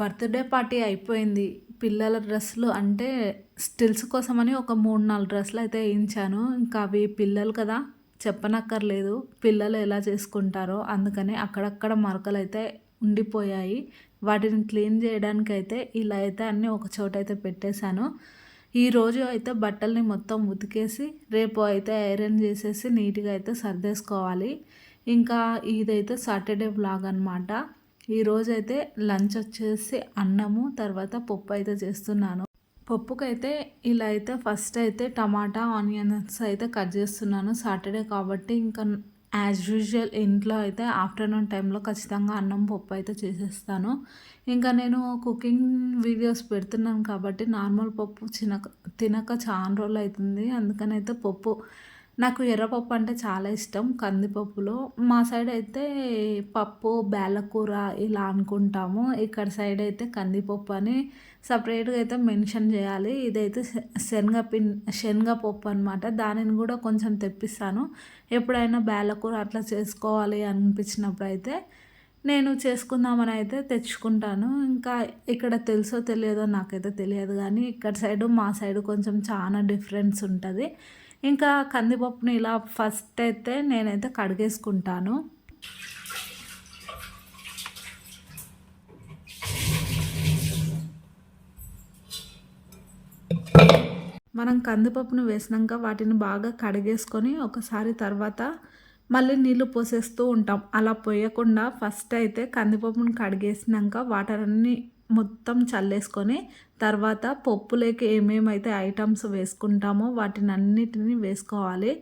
Birthday party అయిపోయింది. పిల్లల డ్రెస్సులు అంటే స్టిల్స్ కోసమని ఒక మూడు నాలుగు డ్రెస్సులు అయితే వేయించాను. ఇంకా అవి పిల్లలు కదా చెప్పనక్కర్లేదు. పిల్లలు ఎలా చేసుకుంటారో అందుకని అక్కడక్కడ మరకలు అయితే ఉండిపోయాయి. వాటిని క్లీన్ చేయడానికి అయితే ఇలా అయితే అన్నీ ఒక చోట అయితే పెట్టేశాను ఈరోజు అయితే బట్టల్ని మొత్తం ఉతికేసి రేపు అయితే ఐరన్ చేసేసి నీట్గా అయితే సర్దేసుకోవాలి. ఇంకా ఇదైతే సాటర్డే బ్లాగ్ అనమాట ఈరోజైతే లంచ్ వచ్చేసి అన్నము తర్వాత పప్పు అయితే చేస్తున్నాను. పప్పుకైతే ఇలా అయితే ఫస్ట్ అయితే టమాటా ఆనియన్స్ అయితే కట్ చేస్తున్నాను సాటర్డే కాబట్టి ఇంకా యాజ్ యూజువల్ ఇంట్లో అయితే ఆఫ్టర్నూన్ టైంలో ఖచ్చితంగా అన్నం పప్పు అయితే చేసేస్తాను. ఇంకా నేను కుకింగ్ వీడియోస్ పెడుతున్నాను కాబట్టి నార్మల్ పప్పు చినక తినక చాలా రోజులు అవుతుంది. అందుకని అయితే పప్పు నాకు ఎర్రపప్పు అంటే చాలా ఇష్టం. కందిపప్పులో మా సైడ్ అయితే పప్పు బేలకూర ఇలా అనుకుంటాము. ఇక్కడ సైడ్ అయితే కందిపప్పు అని సపరేట్గా అయితే మెన్షన్ చేయాలి. ఇదైతే శనగ పిన్ శనగపప్పు అనమాట దానిని కూడా కొంచెం తెప్పిస్తాను. ఎప్పుడైనా బేలకూర అట్లా చేసుకోవాలి అనిపించినప్పుడు అయితే నేను చేసుకుందామని అయితే తెచ్చుకుంటాను. ఇంకా ఇక్కడ తెలుసో తెలియదో నాకైతే తెలియదు కానీ ఇక్కడ సైడు మా సైడు కొంచెం చాలా డిఫరెన్స్ ఉంటుంది. ఇంకా కందిపప్పుని ఇలా ఫస్ట్ అయితే నేనైతే కడిగేసుకుంటాను. మనం కందిపప్పును వేసినాక వాటిని బాగా కడిగేసుకొని ఒకసారి తర్వాత మళ్ళీ నీళ్ళు పోసేస్తూ ఉంటాం. అలా పోయకుండా ఫస్ట్ అయితే కందిపప్పును కడిగేసినాక వాటర్ అన్నీ మొత్తం చల్లేసుకొని తర్వాత పప్పులోకి ఏమేమైతే ఐటమ్స్ వేసుకుంటామో వాటిని అన్నిటిని వేసుకోవాలి.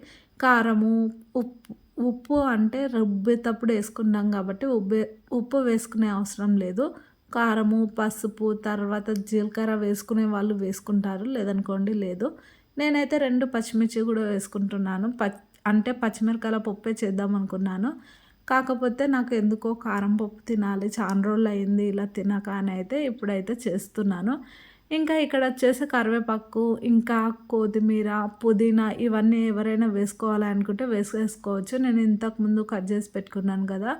కారము ఉప్పు ఉప్పు అంటే రుబ్బేటప్పుడు వేసుకుంటాం కాబట్టి ఉబ్బే ఉప్పు వేసుకునే అవసరం లేదు. కారము పసుపు తర్వాత జీలకర్ర వేసుకునే వాళ్ళు వేసుకుంటారు లేదనుకోండి లేదు. నేనైతే రెండు పచ్చిమిర్చి కూడా వేసుకుంటున్నాను. ప అంటే పచ్చిమిరకాయల పప్పే చేద్దాం అనుకున్నాను కాకపోతే నాకు ఎందుకో కారం పప్పు తినాలి చాలా రోజులు అయింది ఇలా తినక అని అయితే ఇప్పుడైతే చేస్తున్నాను. ఇంకా ఇక్కడ వచ్చేసి కరివేపాకు ఇంకా కొత్తిమీర పుదీనా ఇవన్నీ ఎవరైనా వేసుకోవాలి అనుకుంటే వేసేసుకోవచ్చు. నేను ఇంతకుముందు కట్ చేసి పెట్టుకున్నాను కదా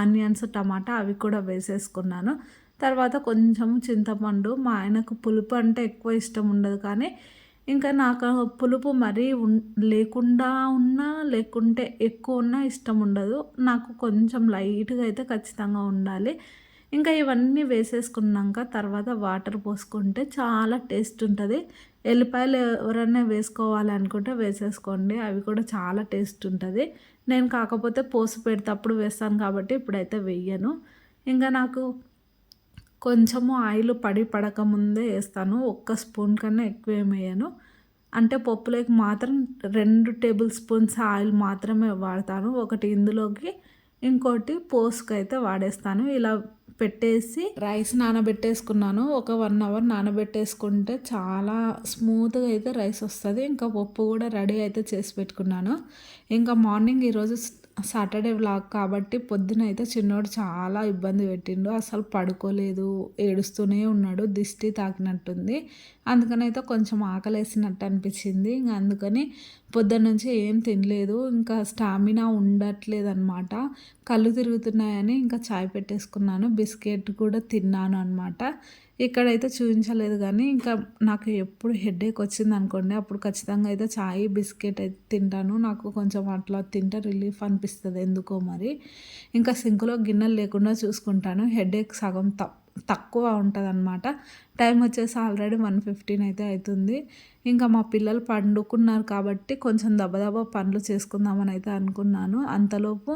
ఆనియన్స్ టమాటా అవి కూడా వేసేసుకున్నాను. తర్వాత కొంచెం చింతపండు మా ఆయనకు పులుపు అంటే ఎక్కువ ఇష్టం ఉండదు కానీ ఇంకా నాకు పులుపు మరీ ఉన్ లేకుండా ఉన్నా లేకుంటే ఎక్కువ ఉన్నా ఇష్టం ఉండదు. నాకు కొంచెం లైట్గా అయితే ఖచ్చితంగా ఉండాలి. ఇంకా ఇవన్నీ వేసేసుకున్నాక తర్వాత వాటర్ పోసుకుంటే చాలా టేస్ట్ ఉంటుంది. ఎల్లిపాయలు ఎవరైనా వేసుకోవాలి అనుకుంటే వేసేసుకోండి అవి కూడా చాలా టేస్ట్ ఉంటుంది. నేను కాకపోతే పోసి పెడితే అప్పుడు వేస్తాను కాబట్టి ఇప్పుడైతే వెయ్యను ఇంకా నాకు కొంచెము ఆయిల్ పడి పడక ముందే వేస్తాను. ఒక్క స్పూన్ కన్నా ఎక్కువ ఏమయ్యాను అంటే పప్పులోకి మాత్రం రెండు టేబుల్ స్పూన్స్ ఆయిల్ మాత్రమే వాడతాను. ఒకటి ఇందులోకి ఇంకోటి పోస్కి అయితే వాడేస్తాను. ఇలా పెట్టేసి రైస్ నానబెట్టేసుకున్నాను. ఒక వన్ అవర్ నానబెట్టేసుకుంటే చాలా స్మూత్గా అయితే రైస్ వస్తుంది. ఇంకా పప్పు కూడా రెడీ అయితే చేసి పెట్టుకున్నాను. ఇంకా మార్నింగ్ ఈరోజు సాటర్డే వ్లాగ్ కాబట్టి పొద్దున అయితే చిన్నోడు చాలా ఇబ్బంది పెట్టిండు. అసలు పడుకోలేదు ఏడుస్తూనే ఉన్నాడు దిష్టి తాకినట్టుంది. అందుకని అయితే కొంచెం ఆకలేసినట్టు అనిపించింది. ఇంకా అందుకని పొద్దున్న నుంచి ఏం తినలేదు. ఇంకా స్టామినా ఉండట్లేదు అనమాట కళ్ళు తిరుగుతున్నాయని ఇంకా చాయ్ పెట్టేసుకున్నాను. బిస్కెట్ కూడా తిన్నాను అనమాట ఇక్కడైతే చూపించలేదు కానీ ఇంకా నాకు ఎప్పుడు హెడేక్ వచ్చింది అనుకోండి అప్పుడు ఖచ్చితంగా అయితే చాయ్ బిస్కెట్ అయితే తింటాను. నాకు కొంచెం అట్లా తింటే రిలీఫ్ అనిపిస్తుంది ఎందుకో మరి. ఇంకా సింక్లో గిన్నెలు లేకుండా చూసుకుంటాను. హెడేక్ సగం తక్కువ ఉంటుంది అనమాట టైం వచ్చేసి ఆల్రెడీ వన్ ఫిఫ్టీన్ అయితే అవుతుంది ఇంకా మా పిల్లలు పండుకున్నారు కాబట్టి కొంచెం దబదబా పనులు చేసుకుందామని అయితే అనుకున్నాను. అంతలోపు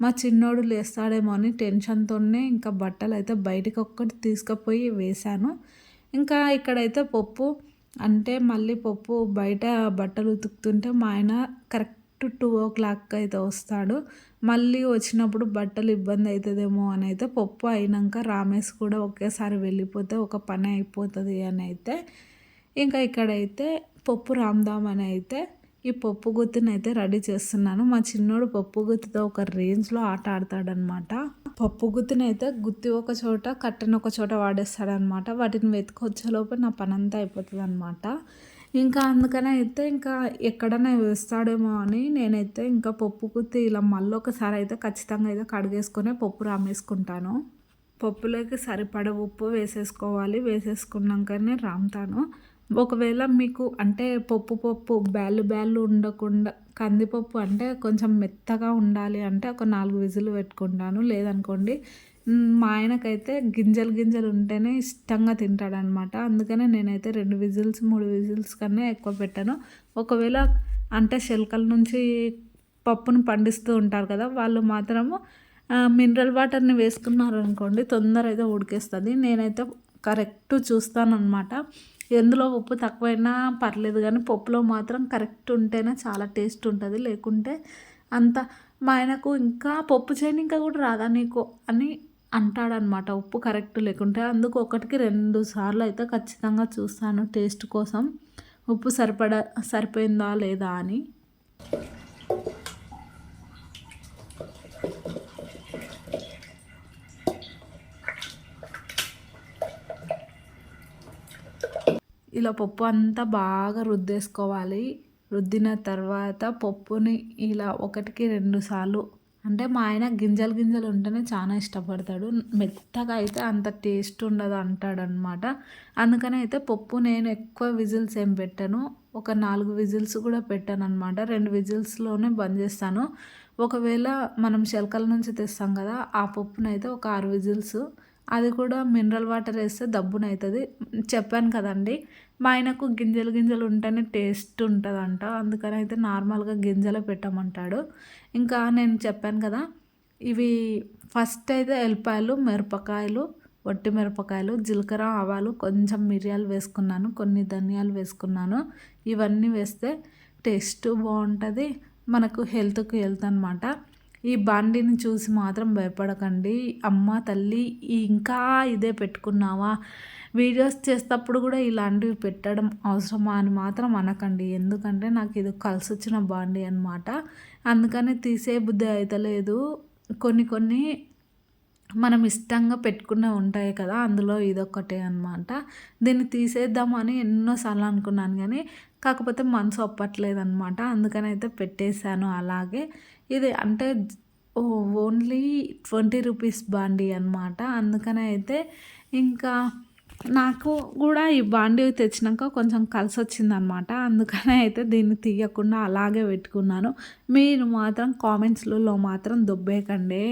మా చిన్నోడు లేస్తాడేమో అని టెన్షన్తోనే ఇంకా బట్టలు అయితే బయటకు ఒక్కటి తీసుకుపోయి వేశాను. ఇంకా ఇక్కడైతే పప్పు అంటే మళ్ళీ పప్పు బయట బట్టలు ఉతుకుతుంటే మా ఆయన కరెక్ట్ టూ ఓ క్లాక్ అయితే వస్తాడు. మళ్ళీ వచ్చినప్పుడు బట్టలు ఇబ్బంది అవుతుందేమో అని అయితే పప్పు అయినాక రామేష్ కూడా ఒకేసారి వెళ్ళిపోతే ఒక పని అయిపోతుంది అని అయితే. ఇంకా ఇక్కడైతే పప్పు రామ్దామని అయితే ఈ పప్పు గుత్తిని అయితే రెడీ చేస్తున్నాను. మా చిన్నోడు పప్పు గుత్తితో ఒక రేంజ్లో ఆట ఆడతాడనమాట పప్పు గుత్తిని అయితే గుత్తి ఒక చోట కట్టెను ఒక చోట వాడేస్తాడనమాట వాటిని వెతుకొచ్చేలోపే నా పని అంతా అయిపోతుంది అనమాట ఇంకా అందుకనే అయితే ఇంకా ఎక్కడైనా వేస్తాడేమో అని నేనైతే ఇంకా పప్పు గుత్తి ఇలా మళ్ళీ ఒకసారి అయితే ఖచ్చితంగా అయితే కడిగేసుకొని పప్పు రామేసుకుంటాను. పప్పులోకి సరిపడ ఉప్పు వేసేసుకోవాలి. వేసేసుకున్నాకనే రామ్తాను. ఒకవేళ మీకు అంటే పప్పు పప్పు బ్యాళ్ళు బ్యాళ్ళు ఉండకుండా కందిపప్పు అంటే కొంచెం మెత్తగా ఉండాలి అంటే ఒక నాలుగు విజులు పెట్టుకుంటాను. లేదనుకోండి మా ఆయనకైతే గింజలు గింజలు ఉంటేనే ఇష్టంగా తింటాడనమాట. అందుకనే నేనైతే రెండు విజిల్స్ మూడు విజిల్స్ కన్నా ఎక్కువ పెట్టాను. ఒకవేళ అంటే శెల్కల నుంచి పప్పును పండిస్తూ ఉంటారు కదా వాళ్ళు మాత్రము మినరల్ వాటర్ని వేసుకున్నారు అనుకోండి తొందర అయితే ఉడికేస్తుంది. నేనైతే కరెక్ట్ చూస్తానన్నమాట ఎందులో ఉప్పు తక్కువైనా పర్లేదు కానీ పప్పులో మాత్రం కరెక్ట్ ఉంటేనే చాలా టేస్ట్ ఉంటుంది. లేకుంటే అంత మా ఆయనకు ఇంకా పప్పు చేయని ఇంకా కూడా రాదా నీకు అని అంటాడనమాట ఉప్పు కరెక్ట్ లేకుంటే అందుకు ఒకటికి రెండు సార్లు అయితే ఖచ్చితంగా చూస్తాను టేస్ట్ కోసం. ఉప్పు సరిపడ సరిపోయిందా లేదా అని. ఇలా పప్పు అంతా బాగా రుద్దేసుకోవాలి. రుద్దిన తర్వాత పప్పుని ఇలా ఒకటికి రెండు సార్లు అంటే మా ఆయన గింజలు గింజలు ఉంటేనే చాలా ఇష్టపడతాడు. మెత్తగా అయితే అంత టేస్ట్ ఉండదు అంటాడనమాట. అందుకని అయితే పప్పు నేను ఎక్కువ విజిల్స్ ఏం పెట్టాను. ఒక నాలుగు విజిల్స్ కూడా పెట్టాను అనమాట రెండు విజిల్స్లోనే బంద్ చేస్తాను. ఒకవేళ మనం శల్కల నుంచి తెస్తాం కదా ఆ పప్పునైతే ఒక ఆరు విజిల్స్. అది కూడా మినరల్ వాటర్ వేస్తే దబ్బునవుతుంది చెప్పాను కదండి మా ఆయనకు గింజలు గింజలు ఉంటేనే టేస్ట్ ఉంటుందంట. అందుకని అయితే నార్మల్గా గింజలు పెట్టమంటాడు. ఇంకా నేను చెప్పాను కదా ఇవి ఫస్ట్ అయితే ఎల్లిపాయలు మిరపకాయలు వట్టి మిరపకాయలు జీలకర్ర ఆవాలు కొంచెం మిరియాలు వేసుకున్నాను కొన్ని ధనియాలు వేసుకున్నాను. ఇవన్నీ వేస్తే టేస్ట్ బాగుంటుంది మనకు హెల్త్కి హెల్త్ అనమాట ఈ బాండీని చూసి మాత్రం భయపడకండి. అమ్మ తల్లి ఇంకా ఇదే పెట్టుకున్నావా? వీడియోస్ చేసేటప్పుడు కూడా ఇలాంటివి పెట్టడం అవసరమా అని మాత్రం అనకండి. ఎందుకంటే నాకు ఇది కలిసి వచ్చిన బాండీ అనమాట అందుకని తీసే బుద్ధి అవుతలేదు కొన్ని కొన్ని మనం ఇష్టంగా పెట్టుకునే ఉంటాయి కదా అందులో ఇదొక్కటే అనమాట దీన్ని తీసేద్దామని ఎన్నోసార్లు అనుకున్నాను కానీ కాకపోతే మనసు ఒప్పట్లేదు అనమాట అందుకని అయితే పెట్టేశాను అలాగే. ఇది అంటే ఓన్లీ ట్వంటీ రూపీస్ బాండీ అనమాట అందుకని అయితే ఇంకా నాకు కూడా ఈ బాండీ తెచ్చినాక కొంచెం కలిసి వచ్చిందనమాట అందుకనే అయితే దీన్ని తీయకుండా అలాగే పెట్టుకున్నాను. మీరు మాత్రం కామెంట్స్లలో మాత్రం దొబ్బేకండి.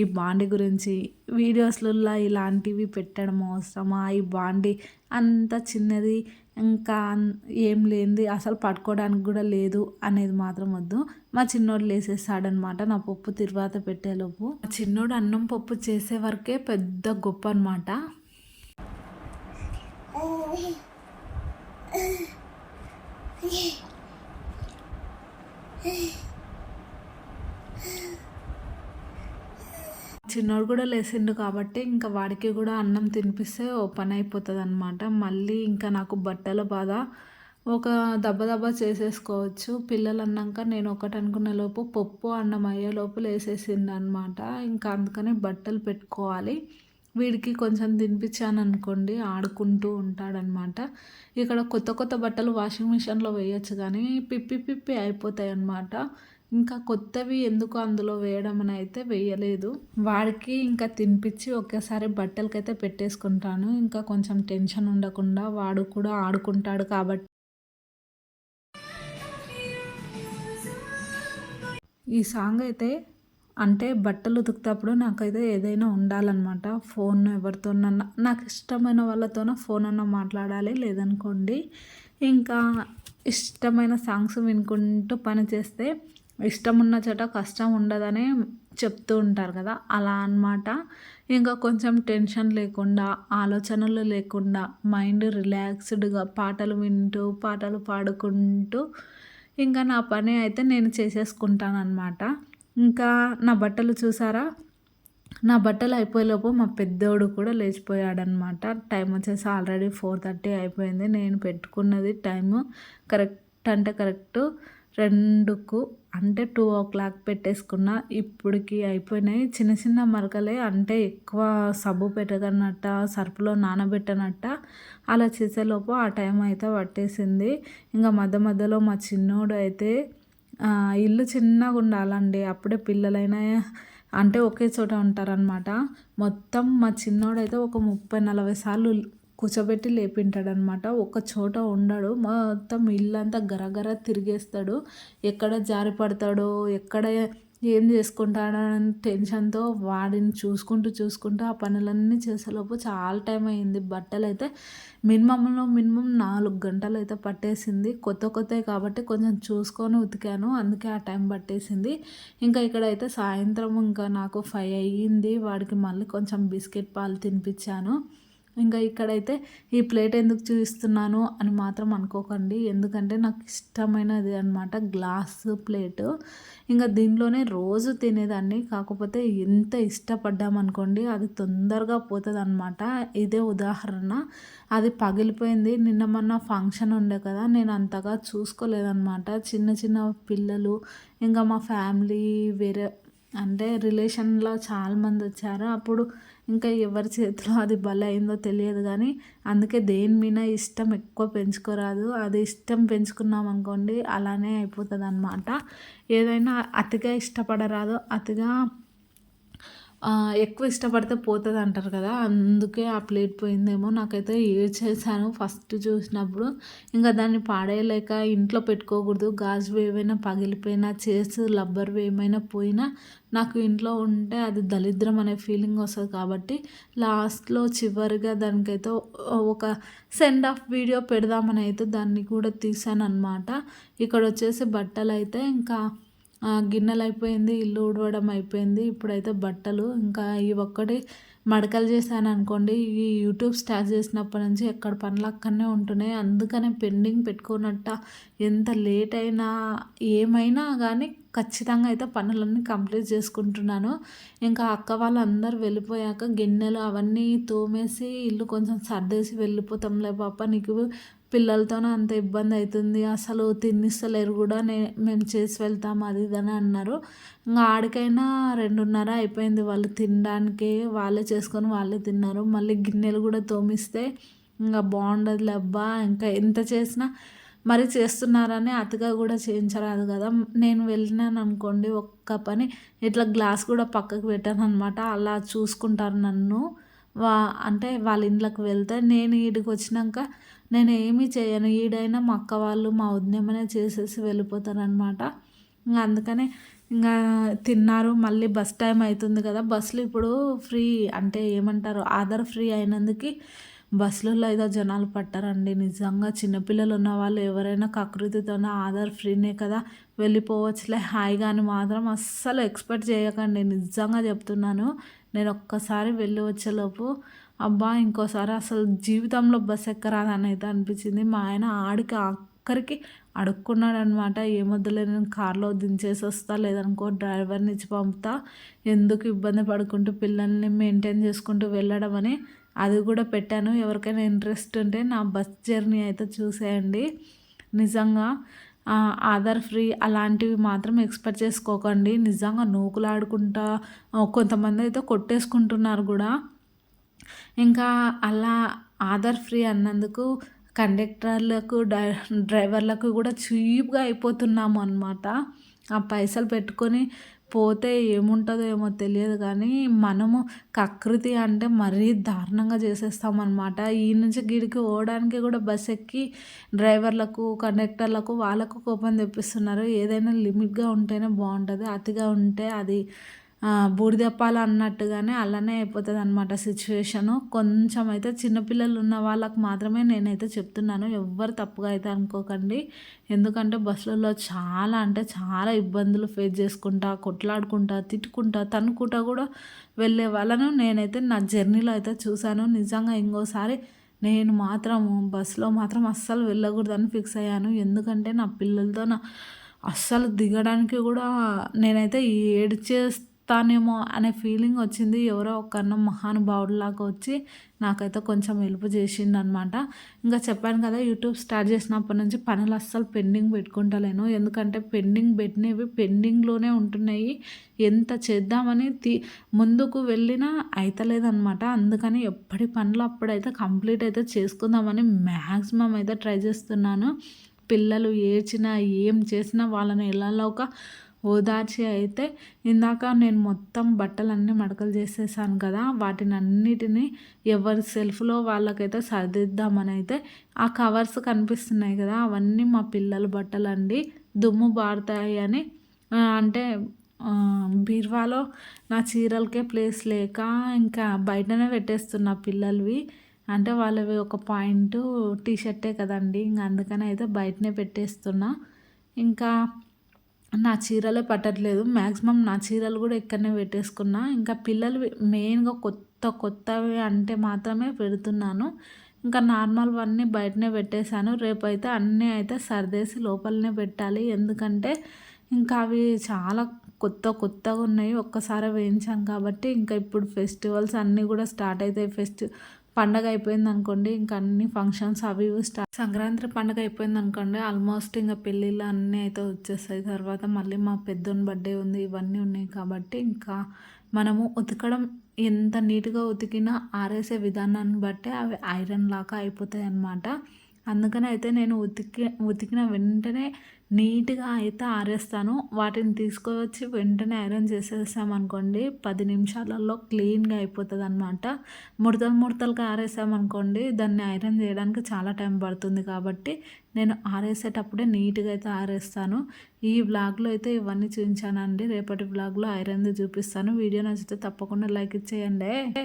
ఈ బాండీ గురించి వీడియోస్లలో ఇలాంటివి పెట్టడం అవసరమా? ఈ బాండీ అంత చిన్నది ఇంకా ఏం లేనిది అసలు పట్టుకోవడానికి కూడా లేదు అనేది మాత్రం వద్దు. మా చిన్నోడు లేసేస్తాడనమాట నా పప్పు తిరువాత పెట్టేలోపు. మా చిన్నోడు అన్నం పప్పు చేసే వరకే పెద్ద గొప్ప అనమాట చిన్నోడు కూడా లేచిండు కాబట్టి ఇంకా వాడికి కూడా అన్నం తినిపిస్తే ఓ పని అయిపోతుంది అనమాట మళ్ళీ ఇంకా నాకు బట్టల బాధ. ఒక దెబ్బ దెబ్బ చేసేసుకోవచ్చు. పిల్లలు అన్నాక నేను ఒకటి అనుకున్న లోపు పప్పు అన్నం అయ్యే లోపు లేసేసిండు అనమాట ఇంకా అందుకని బట్టలు పెట్టుకోవాలి. వీడికి కొంచెం తినిపించాను అనుకోండి ఆడుకుంటూ ఉంటాడనమాట ఇక్కడ కొత్త కొత్త బట్టలు వాషింగ్ మిషన్లో వేయచ్చు కానీ పిప్పి పిప్పి అయిపోతాయి అన్నమాట ఇంకా కొత్తవి ఎందుకు అందులో వేయడం అని అయితే వేయలేదు. వాడికి ఇంకా తినిపించి ఒకేసారి బట్టలకైతే పెట్టేసుకుంటాను. ఇంకా కొంచెం టెన్షన్ ఉండకుండా వాడు కూడా ఆడుకుంటాడు కాబట్టి ఈ సాంగ్ అయితే అంటే బట్టలు ఉతుకుతప్పుడు నాకైతే ఏదైనా ఉండాలన్నమాట. ఫోన్ ఎవరితోనన్నా నాకు ఇష్టమైన వాళ్ళతోన ఫోన్ అన్న మాట్లాడాలి లేదనుకోండి. ఇంకా ఇష్టమైన సాంగ్స్ వినుకుంటూ పని చేస్తే ఇష్టం ఉన్న చోట కష్టం ఉండదని చెప్తూ ఉంటారు కదా అలా అన్నమాట. ఇంకా కొంచెం టెన్షన్ లేకుండా ఆలోచనలు లేకుండా మైండ్ రిలాక్స్డ్గా పాటలు వింటూ పాటలు పాడుకుంటూ ఇంకా నా పని అయితే నేను చేసేసుకుంటాను అనమాట ఇంకా నా బట్టలు చూసారా? నా బట్టలు అయిపోయేలోపు మా పెద్దోడు కూడా లేచిపోయాడనమాట టైం వచ్చేసి ఆల్రెడీ ఫోర్ థర్టీ అయిపోయింది. నేను పెట్టుకున్నది టైము కరెక్ట్ అంటే కరెక్ట్ రెండుకు అంటే టూ ఓ క్లాక్ పెట్టేసుకున్న ఇప్పటికి అయిపోయినాయి. చిన్న చిన్న మరకలే. అంటే ఎక్కువ సబ్బు పెట్టదన్నట్ట సర్పులో నానబెట్టనట్ట అలా చేసేలోపు ఆ టైం అయితే పట్టేసింది. ఇంకా మధ్య మధ్యలో మా చిన్నోడు అయితే ఇల్లు చిన్నగా ఉండాలండి. అప్పుడే పిల్లలైనా అంటే ఒకే చోట ఉంటారనమాట మొత్తం మా చిన్నోడైతే ఒక ముప్పై నలభై సార్లు కూర్చోబెట్టి లేపింటాడనమాట. ఒక చోట ఉండడు. మొత్తం ఇల్లంతా గరగర తిరిగేస్తాడు. ఎక్కడ జారి పడతాడో ఎక్కడ ఏం చేసుకుంటాడని టెన్షన్తో వాడిని చూసుకుంటూ చూసుకుంటూ ఆ పనులన్నీ చేసేలోపు చాలా టైం అయింది. బట్టలు అయితే మినిమంలో మినిమం నాలుగు గంటలు అయితే పట్టేసింది. కొత్త కొత్తవి కాబట్టి కొంచెం చూసుకొని ఉతికాను. అందుకే ఆ టైం పట్టేసింది. ఇంకా ఇక్కడైతే సాయంత్రం ఇంకా నాకు ఫైవ్ అయ్యింది. వాడికి మళ్ళీ కొంచెం బిస్కెట్ పాలు తినిపించాను. ఇంకా ఇక్కడైతే ఈ ప్లేట్ ఎందుకు చూపిస్తున్నాను అని మాత్రం అనుకోకండి. ఎందుకంటే నాకు ఇష్టమైనది అనమాట గ్లాస్ ప్లేట్. ఇంకా దీనిలోనే రోజు తినేదాన్ని. కాకపోతే ఎంత ఇష్టపడ్డామనుకోండి అది తొందరగా పోతుంది అనమాట ఇదే ఉదాహరణ. అది పగిలిపోయింది. నిన్న మొన్న ఫంక్షన్ ఉండే కదా నేను అంతగా చూసుకోలేదన్నమాట. చిన్న చిన్న పిల్లలు ఇంకా మా ఫ్యామిలీ వేరే అంటే రిలేషన్లో చాలామంది వచ్చారు. అప్పుడు ఇంకా ఎవరి చేతిలో అది బల అయిందో తెలియదు కానీ అందుకే దేని మీద ఇష్టం ఎక్కువ పెంచుకోరాదు. అది ఇష్టం పెంచుకున్నాం అనుకోండి అలానే అయిపోతుంది అనమాట ఏదైనా అతిగా ఇష్టపడరాదు. అతిగా ఎక్కువ ఇష్టపడితే పోతుంది అంటారు కదా అందుకే ఆ ప్లేట్ పోయిందేమో నాకైతే చేశాను ఫస్ట్ చూసినప్పుడు. ఇంకా దాన్ని పాడేయలేక ఇంట్లో పెట్టుకోకూడదు గాజు ఏమైనా పగిలిపోయినా చేసి లబ్బర్ ఏమైనా పోయినా నాకు ఇంట్లో ఉంటే అది దరిద్రం అనే ఫీలింగ్ వస్తుంది కాబట్టి లాస్ట్లో చివరిగా దానికైతే ఒక సెండ్ ఆఫ్ వీడియో పెడదామని అయితే దాన్ని కూడా తీసాను అనమాట ఇక్కడ వచ్చేసి బట్టలు అయితే ఇంకా గిన్నెలు అయిపోయింది ఇల్లు ఊడవడం అయిపోయింది. ఇప్పుడైతే బట్టలు ఇంకా ఇవి ఒక్కటి మడకలు చేశాను అనుకోండి. ఈ యూట్యూబ్ స్టార్ట్ చేసినప్పటి నుంచి ఎక్కడ పనులు అక్కడనే ఉంటున్నాయి. అందుకనే పెండింగ్ పెట్టుకున్నట్ట ఎంత లేట్ అయినా ఏమైనా కానీ ఖచ్చితంగా అయితే పనులన్నీ కంప్లీట్ చేసుకుంటున్నాను. ఇంకా అక్క వాళ్ళందరూ వెళ్ళిపోయాక గిన్నెలు అవన్నీ తోమేసి ఇల్లు కొంచెం సర్దేసి వెళ్ళిపోతాంలే పాప నీకు పిల్లలతోనే అంత ఇబ్బంది అవుతుంది. అసలు తిన్నిస్తలేరు కూడా నే మేము చేసి వెళ్తాం అది ఇది అని అన్నారు. ఇంకా ఆడికైనా రెండున్నర అయిపోయింది వాళ్ళు తినడానికి వాళ్ళే చేసుకొని వాళ్ళే తిన్నారు. మళ్ళీ గిన్నెలు కూడా తోమిస్తే ఇంకా బాగుండదు అబ్బా ఇంకా ఎంత చేసినా మరి చేస్తున్నారని అతిగా కూడా చేయించరాదు కదా. నేను వెళ్ళినాను అనుకోండి ఒక్క పని ఇట్లా గ్లాస్ కూడా పక్కకు పెట్టాను అనమాట అలా చూసుకుంటారు నన్ను. వా అంటే వాళ్ళ ఇంట్లోకి వెళ్తే నేను ఇటుకు వచ్చినాక నేను ఏమీ చేయను. ఈడైనా మా అక్క వాళ్ళు మా ఉద్యమనే చేసేసి వెళ్ళిపోతారనమాట ఇంకా అందుకనే ఇంకా తిన్నారు. మళ్ళీ బస్ టైం అవుతుంది కదా. బస్సులు ఇప్పుడు ఫ్రీ అంటే ఏమంటారు? ఆధార్ ఫ్రీ అయినందుకు బస్సులలో ఏదో జనాలు పట్టారండి. నిజంగా చిన్నపిల్లలు ఉన్న వాళ్ళు ఎవరైనా కకృతితోనే ఆధార్ ఫ్రీనే కదా వెళ్ళిపోవచ్చులే. హాయిగా అని మాత్రం అస్సలు ఎక్స్పెక్ట్ చేయకండి. నిజంగా చెప్తున్నాను. నేను ఒక్కసారి వెళ్ళి వచ్చేలోపు అబ్బా ఇంకోసారి అసలు జీవితంలో బస్ ఎక్కరాదని అయితే అనిపించింది. మా ఆయన ఆడికి ఆఖరికి అడుక్కున్నాడనమాట. ఏమొద్దులే నేను కార్లో దించేసి వస్తా లేదనుకో డ్రైవర్ని ఇచ్చి పంపుతా. ఎందుకు ఇబ్బంది పడుకుంటూ పిల్లల్ని మెయింటైన్ చేసుకుంటూ వెళ్ళడం అని అది కూడా పెట్టాను. ఎవరికైనా ఇంట్రెస్ట్ ఉంటే నా బస్ జర్నీ అయితే చూసేయండి. నిజంగా ఆధార్ ఫ్రీ అలాంటివి మాత్రం ఎక్స్పెక్ట్ చేసుకోకండి. నిజంగా నూకులాడుకుంటా కొంతమంది అయితే కొట్టేసుకుంటున్నారు కూడా. ఇంకా అలా ఆధార్ ఫ్రీ అన్నందుకు కండక్టర్లకు డ్రైవర్లకు కూడా చీప్గా అయిపోతున్నాము అనమాట ఆ పైసలు పెట్టుకొని పోతే ఏముంటుందో ఏమో తెలియదు కానీ మనము కకృతి అంటే మరీ దారుణంగా చేసేస్తామన్నమాట ఈ నుంచి గిడికి పోవడానికి కూడా బస్ ఎక్కి డ్రైవర్లకు కండక్టర్లకు వాళ్ళకు కోపం తెప్పిస్తున్నారు. ఏదైనా లిమిట్గా ఉంటేనే బాగుంటుంది. అతిగా ఉంటే అది బూడిదప్పాలు అన్నట్టుగానే అలానే అయిపోతుంది అనమాట సిచ్యువేషను కొంచెం అయితే చిన్నపిల్లలు ఉన్న వాళ్ళకు మాత్రమే నేనైతే చెప్తున్నాను. ఎవ్వరు తప్పుగా అయితే అనుకోకండి. ఎందుకంటే బస్సులలో చాలా అంటే చాలా ఇబ్బందులు ఫేస్ చేసుకుంటా కొట్లాడుకుంటా తిట్టుకుంటా తనుకుంటా కూడా వెళ్ళే వాళ్ళను నేనైతే నా జర్నీలో అయితే చూశాను. నిజంగా ఇంకోసారి నేను మాత్రం బస్సులో మాత్రం అస్సలు వెళ్ళకూడదని ఫిక్స్ అయ్యాను. ఎందుకంటే నా పిల్లలతో నా అస్సలు దిగడానికి కూడా నేనైతే ఏడ్చే వస్తానేమో అనే ఫీలింగ్ వచ్చింది. ఎవరో ఒక అన్న మహానుభావుడిలాగా వచ్చి నాకైతే కొంచెం హెల్ప్ చేసింది అనమాట ఇంకా చెప్పాను కదా యూట్యూబ్ స్టార్ట్ చేసినప్పటి నుంచి పనులు అస్సలు పెండింగ్ పెట్టుకుంటలేను. ఎందుకంటే పెండింగ్ పెట్టినవి పెండింగ్లోనే ఉంటున్నాయి. ఎంత చేద్దామని తీ ముందుకు వెళ్ళినా అయితలేదనమాట. అందుకని ఎప్పటి పనులు అప్పుడైతే కంప్లీట్ అయితే చేసుకుందామని మ్యాక్సిమం అయితే ట్రై చేస్తున్నాను. పిల్లలు ఏడ్చినా ఏం చేసినా వాళ్ళని ఒక ఓదార్చి అయితే ఇందాక నేను మొత్తం బట్టలన్నీ మడకలు చేసేసాను కదా వాటిని అన్నిటినీ ఎవరి సెల్ఫ్లో వాళ్ళకైతే సర్దిద్దామని అయితే ఆ కవర్స్ కనిపిస్తున్నాయి కదా అవన్నీ మా పిల్లల బట్టలు అండి దుమ్ము బారుతాయి అని. అంటే బీరువాలో నా చీరలకే ప్లేస్ లేక ఇంకా బయటనే పెట్టేస్తున్నా పిల్లలవి. అంటే వాళ్ళవి ఒక పాయింట్ టీ షర్టే కదండి ఇంకా అందుకని అయితే బయటనే పెట్టేస్తున్నా. ఇంకా నా చీరలే పట్టట్లేదు. మ్యాక్సిమం నా చీరలు కూడా ఇక్కడనే పెట్టేసుకున్నా. ఇంకా పిల్లలు మెయిన్గా కొత్త కొత్తవి అంటే మాత్రమే పెడుతున్నాను. ఇంకా నార్మల్ అన్నీ బయటనే పెట్టేశాను. రేపైతే అన్నీ అయితే సర్దేసి లోపలనే పెట్టాలి. ఎందుకంటే ఇంకా అవి చాలా కొత్త కొత్తగా ఉన్నాయి. ఒక్కసారి వేయించాం కాబట్టి ఇంకా ఇప్పుడు ఫెస్టివల్స్ అన్నీ కూడా స్టార్ట్ అవుతాయి. ఫెస్టి పండగ అయిపోయింది అనుకోండి ఇంకా అన్ని ఫంక్షన్స్ అవి ఇవి స్టార్ట్ సంక్రాంతి పండగ అయిపోయింది అనుకోండి ఆల్మోస్ట్ ఇంకా పెళ్ళిళ్ళు అన్నీ అయితే వచ్చేస్తాయి. తర్వాత మళ్ళీ మా పెద్దోని బర్త్డే ఉంది ఇవన్నీ ఉన్నాయి కాబట్టి ఇంకా మనము ఉతకడం ఎంత నీట్గా ఉతికినా ఆరేసే విధానాన్ని బట్టి అవి ఐరన్ లాగా అయిపోతాయి అన్నమాట. అందుకని అయితే నేను ఉతికి ఉతికిన వెంటనే నీట్గా అయితే ఆరేస్తాను. వాటిని తీసుకువచ్చి వెంటనే ఐరన్ చేసేసామనుకోండి పది నిమిషాలలో క్లీన్గా అయిపోతుంది అనమాట ముడతలు ముడతలుగా ఆరేసామనుకోండి దాన్ని ఐరన్ చేయడానికి చాలా టైం పడుతుంది కాబట్టి నేను ఆరేసేటప్పుడే నీట్గా అయితే ఆరేస్తాను. ఈ బ్లాగ్లో అయితే ఇవన్నీ చూపించానండి. రేపటి బ్లాగ్లో ఐరన్ది చూపిస్తాను. వీడియో నచ్చితే తప్పకుండా లైక్ ఇచ్చేయండి.